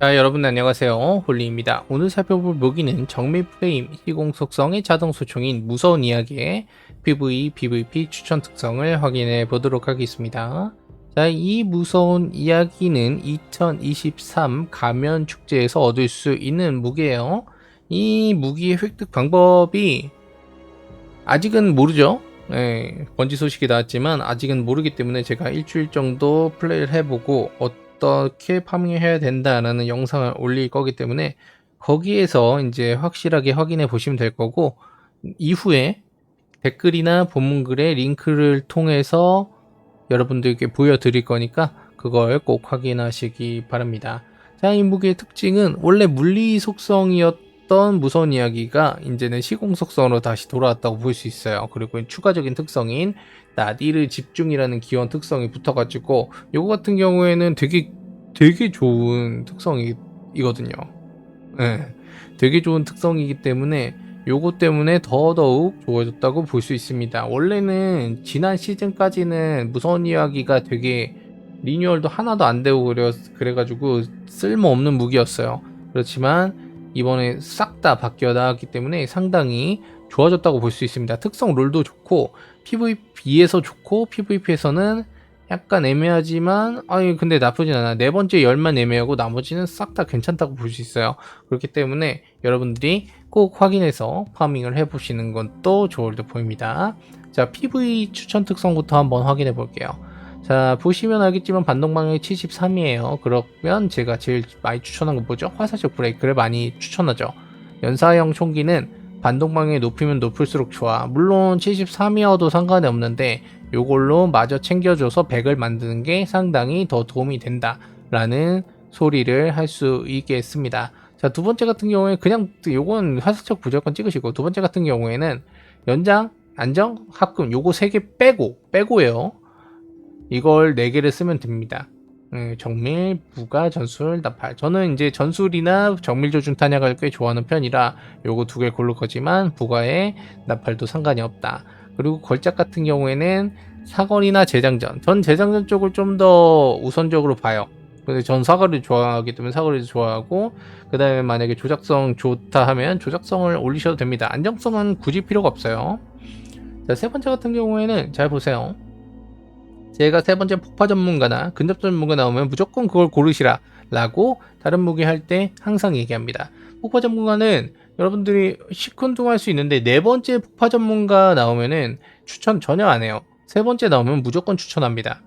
자 여러분 안녕하세요. 홀리입니다. 오늘 살펴볼 무기는 정밀 프레임 시공 속성의 자동 소총인 무서운 이야기의 PV, PVP 추천 특성을 확인해 보도록 하겠습니다. 자 이 무서운 이야기는 2023 가면 축제에서 얻을 수 있는 무기예요. 이 무기의 획득 방법이 아직은 모르죠? 네, 번지 소식이 나왔지만 아직은 모르기 때문에 제가 일주일 정도 플레이를 해보고 어 떻게 파밍해야 된다라는 영상을 올릴 거기 때문에 거기에서 이제 확실하게 확인해 보시면 될 거고 이후에 댓글이나 본문글에 링크를 통해서 여러분들께 보여드릴 거니까 그걸 꼭 확인하시기 바랍니다. 자, 이 무기의 특징은 원래 물리 속성이었던 무서운 이야기가 이제는 시공 속성으로 다시 돌아왔다고 볼 수 있어요. 그리고 추가적인 특성인 나디르 집중이라는 기원 특성이 붙어가지고 요거 같은 경우에는 되게 되게 좋은 특성이거든요. 네, 되게 좋은 특성이기 때문에 요거 때문에 더더욱 좋아졌다고 볼 수 있습니다. 원래는 지난 시즌까지는 무서운 이야기가 되게 리뉴얼도 하나도 안 되고 그래, 그래가지고 쓸모없는 무기였어요. 그렇지만 이번에 싹 다 바뀌어 나왔기 때문에 상당히 좋아졌다고 볼 수 있습니다. 특성 롤도 좋고 PVP에서 좋고 PVP에서는 약간 애매하지만 아니 근데 나쁘진 않아. 네 번째 열만 애매하고 나머지는 싹 다 괜찮다고 볼 수 있어요. 그렇기 때문에 여러분들이 꼭 확인해서 파밍을 해보시는 것도 좋을 듯 보입니다. 자 PV 추천 특성부터 한번 확인해 볼게요. 자 보시면 알겠지만 반동 방향이 73이에요. 그러면 제가 제일 많이 추천한 거 뭐죠? 화살적 브레이크를 많이 추천하죠. 연사형 총기는 반동 방향이 높이면 높을수록 좋아. 물론 73이어도 상관이 없는데 요걸로 마저 챙겨줘서 100을 만드는 게 상당히 더 도움이 된다. 라는 소리를 할 수 있겠습니다. 자, 두 번째 같은 경우에 그냥 요건 화살적 무조건 찍으시고 두 번째 같은 경우에는 연장, 안정, 합금 요거 세개 빼고 빼고요. 이걸 네 개를 쓰면 됩니다. 음, 정밀, 부가, 전술, 나팔. 저는 이제 전술이나 정밀 조준 탄약을 꽤 좋아하는 편이라 요거 두 개 고를 거지만 부가에 나팔도 상관이 없다. 그리고 걸작 같은 경우에는 사거리나 재장전. 전 재장전 쪽을 좀 더 우선적으로 봐요. 근데 전 사거리를 좋아하기 때문에 사거리도 좋아하고 그 다음에 만약에 조작성 좋다 하면 조작성을 올리셔도 됩니다. 안정성은 굳이 필요가 없어요. 자, 세 번째 같은 경우에는 잘 보세요. 제가 세 번째 폭파 전문가나 근접 전문가 나오면 무조건 그걸 고르시라 라고 다른 무기 할 때 항상 얘기합니다. 폭파 전문가는 여러분들이 시큰둥 할 수 있는데 네 번째 폭파 전문가 나오면은 추천 전혀 안 해요. 세 번째 나오면 무조건 추천합니다.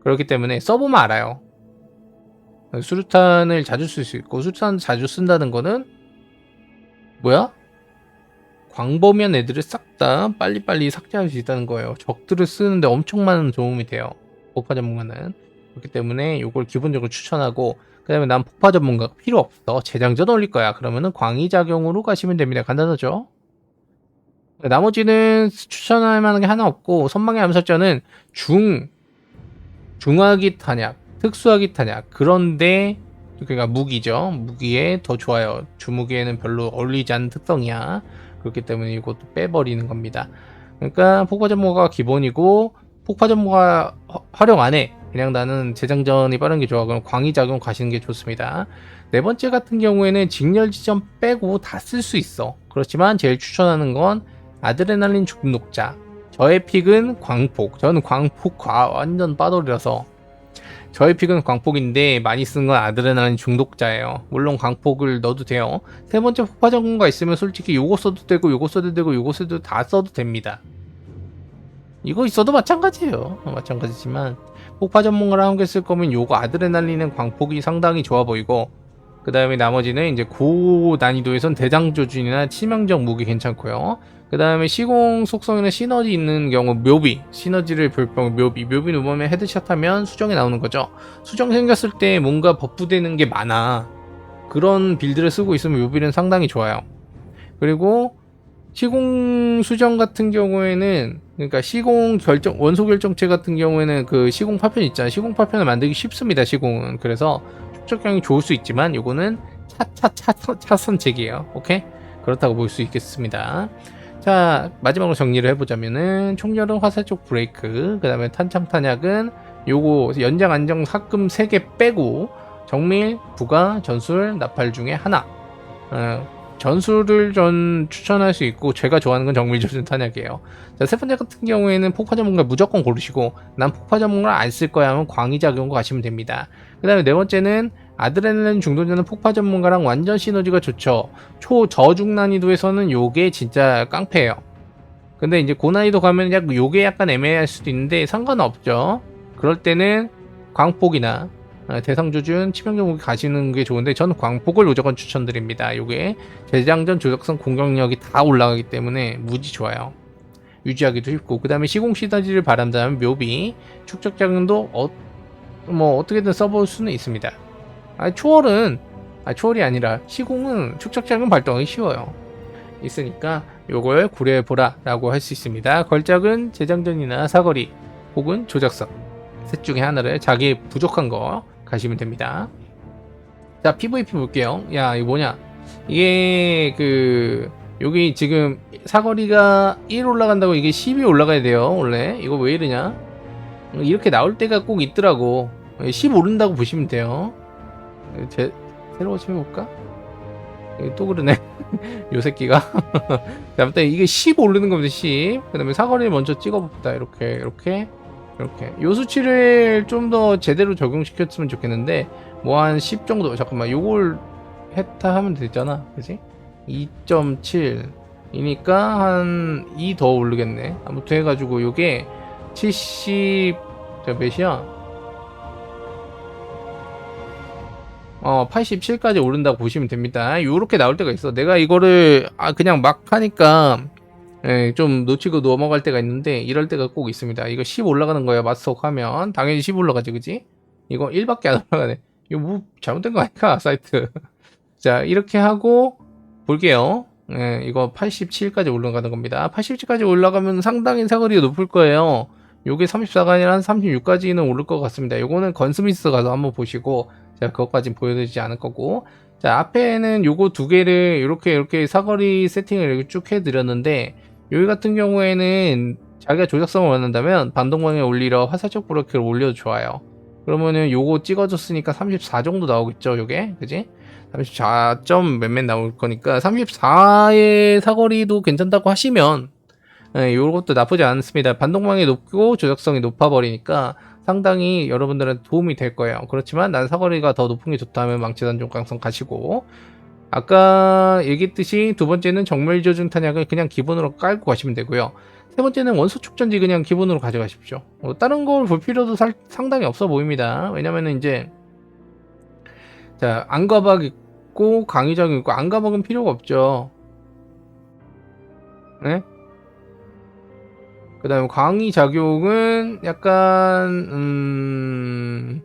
그렇기 때문에 써보면 알아요. 수류탄을 자주 쓸 수 있고 수류탄 자주 쓴다는 거는 뭐야? 광범위한 애들을 싹 다 빨리빨리 삭제할 수 있다는 거예요. 적들을 쓰는데 엄청 많은 도움이 돼요. 폭파 전문가는. 그렇기 때문에 이걸 기본적으로 추천하고 그 다음에 난 폭파 전문가가 필요 없어. 재장전 올릴 거야. 그러면은 광의작용으로 가시면 됩니다. 간단하죠? 나머지는 추천할 만한 게 하나 없고 선망의 암살자는 중 중화기 탄약, 특수화기 탄약 그런데 그러니까 무기죠. 무기에 더 좋아요. 주무기에는 별로 어울리지 않는 특성이야. 그렇기 때문에 이것도 빼버리는 겁니다. 그러니까 폭파 전모가 기본이고 폭파 전모가 활용 안 해. 그냥 나는 재장전이 빠른 게 좋아. 그럼 광희 작용 가시는 게 좋습니다. 네 번째 같은 경우에는 직렬 지점 빼고 다 쓸 수 있어. 그렇지만 제일 추천하는 건 아드레날린 중독자. 저의 픽은 광폭. 저는 광폭과 완전 빠돌이라서 저의 픽은 광폭인데 많이 쓰는 건 아드레날린 중독자예요. 물론 광폭을 넣어도 돼요. 세 번째 폭파 전문가 있으면 솔직히 요거 써도 되고 요거 써도 되고 요거 써도 다 써도 됩니다. 이거 있어도 마찬가지예요. 마찬가지지만 폭파 전문가랑 함께 쓸 거면 요거 아드레날린은 광폭이 상당히 좋아 보이고 그 다음에 나머지는 이제 고 난이도에선 대장조준이나 치명적 무기 괜찮고요. 그 다음에 시공 속성이나 시너지 있는 경우 묘비 시너지를 볼 경우 묘비. 묘비 누르면 헤드샷 하면 수정이 나오는 거죠. 수정 생겼을 때 뭔가 버프되는 게 많아. 그런 빌드를 쓰고 있으면 묘비는 상당히 좋아요. 그리고 시공 수정 같은 경우에는 그러니까 시공 결정 원소 결정체 같은 경우에는 그 시공 파편 있잖아요. 시공 파편을 만들기 쉽습니다 시공은. 그래서 축적형이 좋을 수 있지만 요거는 차차차 차선책이에요. 오케이? 그렇다고 볼 수 있겠습니다. 자 마지막으로 정리를 해보자면은 총열은 화살 쪽 브레이크 그 다음에 탄창 탄약은 요거 연장 안정 합금 3개 빼고 정밀, 부가, 전술, 나팔 중에 하나. 어, 전술을 전 추천할 수 있고 제가 좋아하는 건 정밀 조준 탄약이에요. 자, 세 번째 같은 경우에는 폭파 전문가 무조건 고르시고 난 폭파 전문가를 안 쓸 거야 하면 광희 작용거 가시면 됩니다. 그 다음에 네 번째는 아드레날린 중독자는 폭파 전문가랑 완전 시너지가 좋죠. 초저중 난이도에서는 요게 진짜 깡패예요. 근데 이제 고난이도 가면 약 요게 약간 애매할 수도 있는데 상관없죠. 그럴 때는 광폭이나 어, 대상조준 치명적 무기 가시는 게 좋은데 저는 광폭을 무조건 추천드립니다. 요게 재장전 조작성 공격력이 다 올라가기 때문에 무지 좋아요. 유지하기도 쉽고 그 다음에 시공 시너지를 바란다면 묘비 축적 작용도 어, 뭐 어떻게든 써볼 수는 있습니다. 아 초월은 아 초월이 아니라 시공은 축적 작용 발동하기 쉬워요. 있으니까 요걸 고려해 보라 라고 할 수 있습니다. 걸작은 재장전이나 사거리 혹은 조작성 셋 중에 하나를 자기 부족한 거 가시면 됩니다. 자 PVP 볼게요. 야 이거 뭐냐? 이게 그 여기 지금 사거리가 1 올라간다고 이게 10이 올라가야 돼요. 원래 이거 왜 이러냐? 이렇게 나올 때가 꼭 있더라고. 10 오른다고 보시면 돼요. 제, 새로 좀 해볼까? 또 그러네. 요 새끼가. 자, 아무튼 이게 10 오르는 겁니다, 10. 그 다음에 사거리를 먼저 찍어봅시다. 이렇게, 이렇게, 이렇게. 요 수치를 좀 더 제대로 적용시켰으면 좋겠는데, 뭐 한 10 정도, 잠깐만, 요걸 했다 하면 되잖아. 그지? 2.7. 이니까 한 2 더 오르겠네. 아무튼 해가지고 요게 70, 저 몇이야? 어, 87까지 오른다고 보시면 됩니다. 요렇게 나올 때가 있어. 내가 이거를 아, 그냥 막 하니까 예, 좀 놓치고 넘어갈 때가 있는데 이럴 때가 꼭 있습니다. 이거 10 올라가는 거야. 마스터 하면 당연히 10 올라가지, 그지? 이거 1밖에 안 올라가네. 이거 뭐 잘못된 거 아닐까 사이트. 자 이렇게 하고 볼게요. 예, 이거 87까지 올라가는 겁니다. 87까지 올라가면 상당히 사거리가 높을 거예요. 요게 34가 아니라 한 36까지는 오를 것 같습니다. 요거는 건스미스 가서 한번 보시고 제가 그것까진 보여드리지 않을 거고 자 앞에는 요거 두 개를 이렇게 이렇게 사거리 세팅을 이렇게 쭉 해드렸는데 여기 같은 경우에는 자기가 조작성을 원한다면 반동방에 올리러 화살적 브로키를 올려도 좋아요. 그러면은 요거 찍어줬으니까 34 정도 나오겠죠 요게? 그지? 34점 몇몇 나올 거니까 34의 사거리도 괜찮다고 하시면 예, 요것도 나쁘지 않습니다. 반동방이 높고 조작성이 높아버리니까 상당히 여러분들은 도움이 될 거예요. 그렇지만 난 사거리가 더 높은 게 좋다면 망치 단 종 강성 가시고 아까 얘기했듯이 두 번째는 정밀 조준 탄약을 그냥 기본으로 깔고 가시면 되고요. 세 번째는 원소 축전지 그냥 기본으로 가져가십시오. 뭐 다른 걸 볼 필요도 살, 상당히 없어 보입니다. 왜냐면은 이제 자 안가박 있고 강의적 있고 안가박은 필요가 없죠. 네? 그 다음에 광희 작용은 약간 음...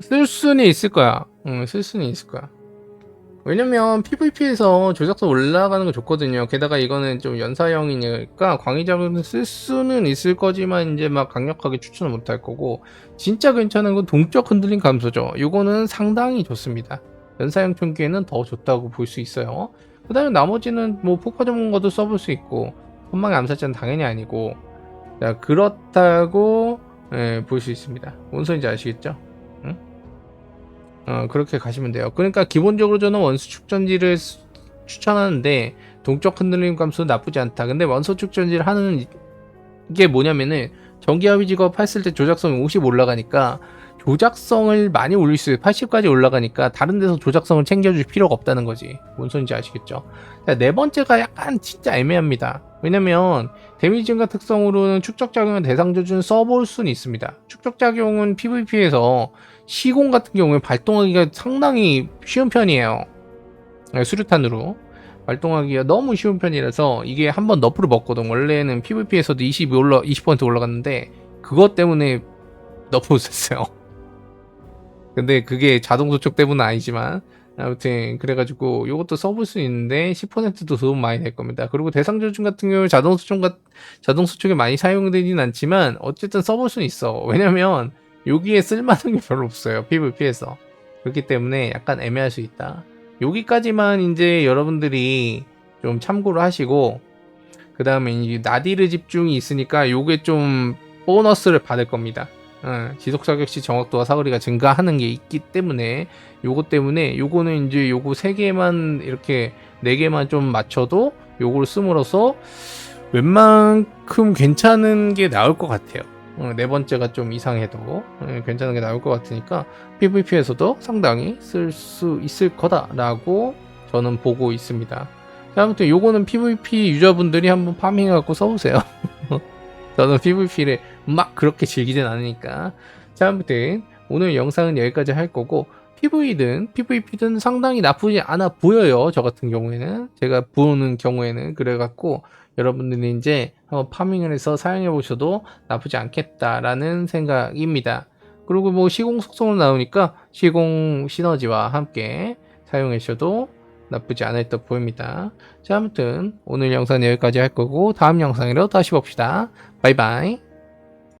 쓸 수는 있을 거야. 응, 쓸 수는 있을 거야. 왜냐면 PVP에서 조작도 올라가는 거 좋거든요. 게다가 이거는 좀 연사형이니까 작용은 쓸 수는 있을 거지만 이제 막 강력하게 추천을 못 할 거고 진짜 괜찮은 건 동적 흔들림 감소죠. 이거는 상당히 좋습니다. 연사형 총기에는 더 좋다고 볼 수 있어요. 그 다음에 나머지는 뭐 폭파 전문가도 써볼 수 있고 선망의 암살자는 당연히 아니고 자, 그렇다고 예, 볼수 있습니다. 뭔 소리인지 아시겠죠? 응? 어, 그렇게 가시면 돼요. 그러니까 기본적으로 저는 원수 축전지를 수, 추천하는데 동적 흔들림 감수 나쁘지 않다. 근데 원소 축전지를 하는 게 뭐냐면은 전기합의 직업 했을 때 조작성이 50 올라가니까 조작성을 많이 올릴 수 있어요. 80까지 올라가니까 다른 데서 조작성을 챙겨줄 필요가 없다는 거지. 뭔 소리인지 아시겠죠? 자, 네 번째가 약간 진짜 애매합니다. 왜냐면 데미지 증가 특성으로는 축적작용은 대상 조준 써볼 수는 있습니다. 축적작용은 PVP에서 시공 같은 경우에 발동하기가 상당히 쉬운 편이에요. 네, 수류탄으로. 발동하기가 너무 쉬운 편이라서 이게 한번 너프를 먹거든. 원래는 PVP에서도 20 올라, 20% 올라갔는데 그것 때문에 너프 썼어요. 근데 그게 자동 소촉 때문은 아니지만 아무튼 그래가지고 이것도 써볼 수 있는데 10%도 도움 많이 될 겁니다. 그리고 대상 조준 같은 경우 자동 소촉 자동 소촉에 많이 사용되진 않지만 어쨌든 써볼 수는 있어. 왜냐면 여기에 쓸만한 게 별로 없어요. PVP에서 그렇기 때문에 약간 애매할 수 있다. 여기까지만 이제 여러분들이 좀 참고를 하시고 그 다음에 이 나디르 집중이 있으니까 요게 좀 보너스를 받을 겁니다. 어, 지속 사격 시 정확도와 사거리가 증가하는 게 있기 때문에 요거 때문에 요거는 이제 요거 세 개만 이렇게 네 개만 좀 맞춰도 요걸 씀으로써 웬만큼 괜찮은 게 나올 것 같아요. 어, 네 번째가 좀 이상해도 어, 괜찮은 게 나올 것 같으니까 PVP에서도 상당히 쓸 수 있을 거다라고 저는 보고 있습니다. 자, 아무튼 요거는 PVP 유저분들이 한번 파밍해갖고 써보세요. 저는 PVP를 막 그렇게 즐기진 않으니까. 자, 아무튼 오늘 영상은 여기까지 할 거고 PV든 PVP든 상당히 나쁘지 않아 보여요. 저 같은 경우에는 제가 보는 경우에는 그래갖고 여러분들이 이제 한번 파밍을 해서 사용해 보셔도 나쁘지 않겠다라는 생각입니다. 그리고 뭐 시공 속성으로 나오니까 시공 시너지와 함께 사용하셔도 나쁘지 않을 듯 보입니다. 자, 아무튼 오늘 영상은 여기까지 할 거고 다음 영상으로 다시 봅시다. 바이바이.